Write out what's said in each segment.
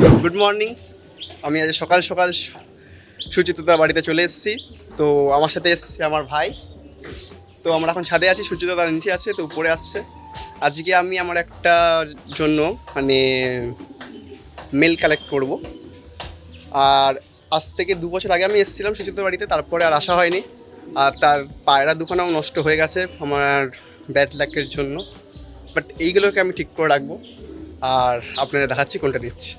Good morning আমি আজ সকাল সকাল সুচিত্রতার বাড়িতে চলে এসেছি। তো আমার সাথে এসছে আমার ভাই। তো আমরা এখন ছাদে আছি সুচিত্রতা নিচে আছে, তো উপরে আসছে। আজকে আমি আমার একটা জন্য মানে মেল কালেক্ট করব। আর আজ থেকে দু বছর আগে আমি এসেছিলাম সুচিত্র বাড়িতে, তারপরে আর আসা হয়নি। আর তার পায়রা দুখানাও নষ্ট হয়ে গেছে আমার ব্যাড ল্যাকের জন্য। বাট এইগুলোকে আমি ঠিক করে রাখব। আর আপনাদের দেখাচ্ছি কোনটা দিচ্ছি।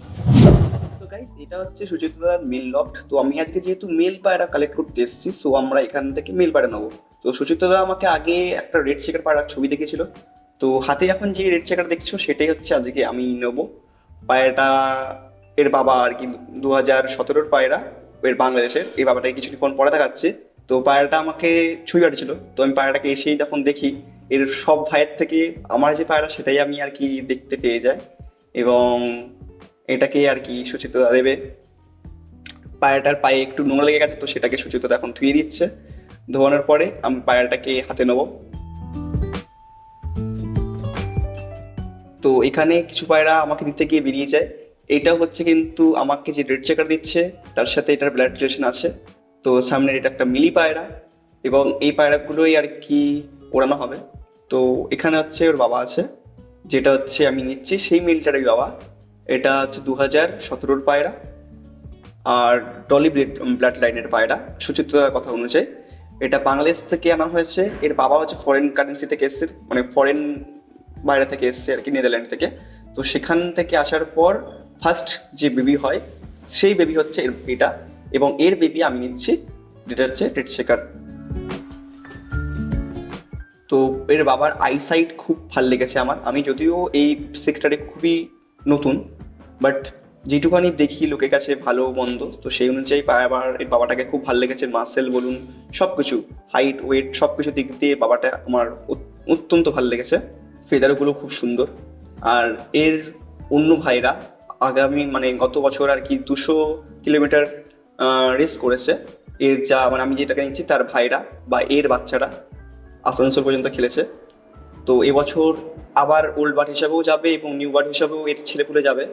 গাইস এটা হচ্ছে সুচিত্রার মেল লফট তো আমি আজকে যেহেতু মেল পায়রা কালেক্ট করতে এসেছি সো আমরা এখান থেকে মেল পায়রা নেব। তো সুচিত্রা আমাকে আগে একটা রেড চেকার পায়রার ছবি দেখেছিল। তো হাতে এখন যে রেড চেকার দেখছ, সেটাই হচ্ছে আজকে আমি নেব। পায়রাটা এর বাবা আর কি, দু হাজার সতেরোর পায়রা, এর বাংলাদেশের। এই বাবাটাকে কিছুক্ষণ পরে দেখাচ্ছে। তো পায়রাটা আমাকে ছবি পাঠিয়েছিল। তো আমি পায়রাটাকে এসেই যখন দেখি। এর সব ভাইয়ের থেকে আমার যে পায়রা, সেটাই আমি আর কি দেখতে পেয়ে যাই। এবং এটাকে আর কি সুচিত্রা দেবে। পায়রাটার পায়ে একটু নোংরা লেগে গেছে, তো সেটাকে সুচিত্রা এখন ধুয়ে দিচ্ছে। ধোয়ানোর পরে আমি পায়রাটাকে হাতে নেব। তো এখানে কিছু পায়রা আমাকে দিতে গিয়ে বেরিয়ে যায়। এটা হচ্ছে কিন্তু আমাকে যে রেড চেকার দিচ্ছে, তার সাথে এটার ব্লাড রিলেশন আছে। তো সামনের এটা একটা মিলি পায়রা এবং এই পায়রাগুলোই আর কি ওড়ানো হবে। তো এখানে হচ্ছে ওর বাবা আছে, যেটা হচ্ছে আমি নিচ্ছি, সেই মিলটারই বাবা। এটা হচ্ছে দু হাজার সতেরোর পায়রা আর টলি ব্লাড লাইনের পায়রা, সুচিত্রার কথা অনুযায়ী। এটা বাংলাদেশ থেকে আনা হয়েছে। এর বাবা হচ্ছে ফরেন কারেন্সি থেকে এসছে মানে ফরেন বাইরে থেকে এসছে আর কি, নেদারল্যান্ড থেকে। তো সেখান থেকে আসার পর ফার্স্ট যে বেবি হয়, সেই বেবি হচ্ছে এর এটা এবং এর বেবি আমি নিচ্ছি, যেটা হচ্ছে রেড শেকার তো এর বাবার আইসাইট খুব ভালো লেগেছে আমার। আমি যদিও এই সেক্টরে খুবই নতুন বাট যেটুকানি দেখি লোকের কাছে ভালো মন্দ, তো সেই অনুযায়ী বাবার এই বাবাটাকে খুব ভালো লেগেছে মাসেল বলুন সব কিছু হাইট ওয়েট সব কিছু দিক দিয়ে বাবাটা আমার অত্যন্ত ভালো লেগেছে। ফেদারগুলো খুব সুন্দর। আর এর অন্য ভাইরা আগামী মানে গত বছর আর কি দুশো কিলোমিটার রেস করেছে। এর যা মানে আমি যেটাকে নিচ্ছি তার ভাইরা বা এর বাচ্চারা আসানসোল পর্যন্ত খেলেছে। তো এবছর আবার ওল্ড বার্ড হিসাবেও যাবে এবং নিউ বার্ড হিসাবেও এর ছেলেপুলে যাবে।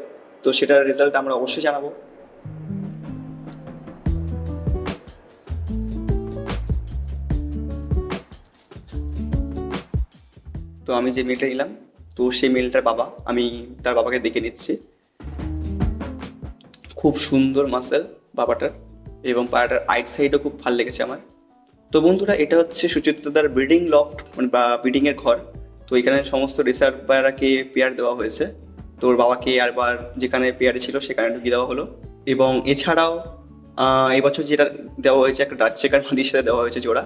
তো সেটার রেজাল্ট আমরা অবশ্যই জানাব। তো আমি যে মেলটা নিলাম, তো সেই মেলটার বাবা, আমি তার বাবাকে দেখে নিচ্ছি। খুব সুন্দর মাসেল বাবাটার এবং পায়রাটার আইট সাইডও খুব ভালো লেগেছে আমার। তো বন্ধুরা, এটা হচ্ছে সুচিত্রদার ব্রিডিং লফট মানে বা ব্রিডিং এর ঘর। তো এখানে সমস্ত রিসার্ভ পায়রাকে পেয়ার দেওয়া হয়েছে। তো ওর বাবাকে আরবার যেখানে পেয়ারে ছিল সেখানে ঢুকিয়ে দেওয়া হলো। এবং এছাড়াও এবছর যেটা দেওয়া হয়েছে একটা ডাচ চেকার নদীর সাথে দেওয়া হয়েছে জোড়া।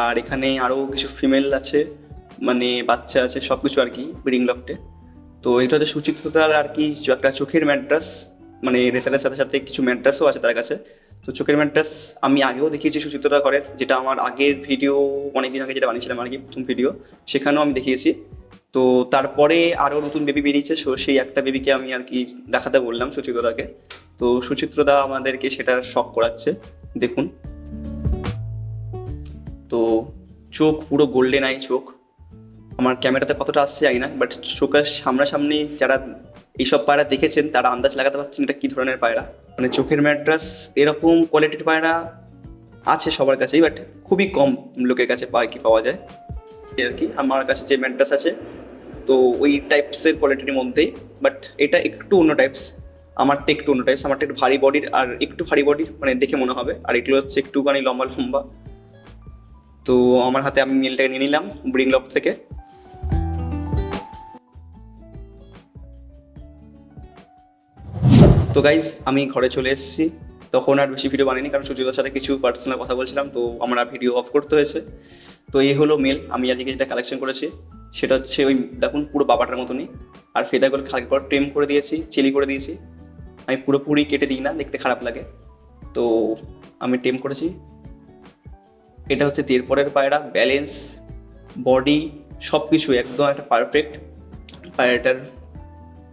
আর এখানে আরও কিছু ফিমেল আছে মানে বাচ্চা আছে সব কিছু আর কি ব্রিডিং লফটে তো এটা হচ্ছে সুচিত্রতার আর কি একটা চোখের ম্যাট্রাস মানে রেসারের সাথে সাথে কিছু ম্যাট্রাসও আছে তার কাছে। তো চোখের ম্যাট্রাস আমি আগেও দেখিয়েছি সুচিত্রা করের যেটা আমার আগের ভিডিও অনেকদিন আগে যেটা বানিয়েছিলাম আর কি, প্রথম ভিডিও সেখানেও আমি দেখিয়েছি। তো তারপরে আরও নতুন বেবি বেরিয়েছে সো সেই একটা বেবিকে আমি আর কি দেখাতে বললাম সুচিত্রদাকে। তো সুচিত্রদা আমাদেরকে সেটার শখ করাচ্ছে, দেখুন। তো চোখ পুরো গোল্ডেন আই চোখ। আমার ক্যামেরাতে কতটা আসছে জানি না বাট চোখের সামনাসামনি যারা এইসব পায়রা দেখেছেন, তারা আন্দাজ লাগাতে পারছেন এটা কি ধরনের পায়রা। মানে চোখের ম্যাট্রাস এরকম কোয়ালিটির পায়রা আছে সবার কাছেই বাট খুবই কম লোকের কাছে পায় কি পাওয়া যায়। আর কি, আমার কাছে যে ম্যাট্রাস আছে তো ওই টাইপসের কোয়ালিটির মধ্যেই বাট এটা একটু অন্য টাইপস আমারটা একটু অন্য টাইপস আমারটা একটু ভারী বডির আর একটু ভারী বডির মানে দেখে মনে হবে। আর এগুলো হচ্ছে একটুখানি লম্বা লম্বা। তো আমার হাতে আমি মিলটাকে নিয়ে নিলাম ব্রিং লফট থেকে। তো গাইজ আমি ঘরে চলে এসেছি। তখন আর বেশি ভিডিও বানাইনি কারণ সুচিতার সাথে কিছু পার্সোনাল কথা বলছিলাম, তো আমরা ভিডিও অফ করতে হয়েছে। তো এই হলো মেল আমি আজকে যেটা কালেকশন করেছি সেটা হচ্ছে ওই দেখুন পুরো বাবাটার মতনই। আর ফেদারগুলো খালি পর ট্রেম করে দিয়েছি, চিলি করে দিয়েছি। আমি পুরোপুরি কেটে দিই না, দেখতে খারাপ লাগে। তো আমি টেম করেছি। এটা হচ্ছে তেরপরের পায়রা ব্যালেন্স বডি সব কিছু একদম একটা পারফেক্ট পায়রাটার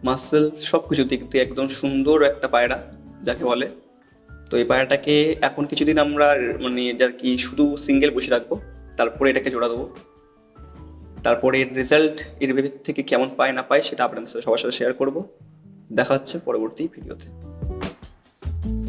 মাসেল সব কিছু দেখতে একদম সুন্দর একটা পায়রা, যাকে বলে। তো এই পায়রাটাকে এখন কিছুদিন আমরা মানে যার কি শুধু সিঙ্গেল বসে রাখব, তারপরে এটাকে জোড়া দেবো। তারপরে এর রেজাল্ট এর থেকে কেমন পায় না পায় সেটা আপনাদের সাথে সবার সাথে শেয়ার করব। দেখা হচ্ছে পরবর্তী ভিডিওতে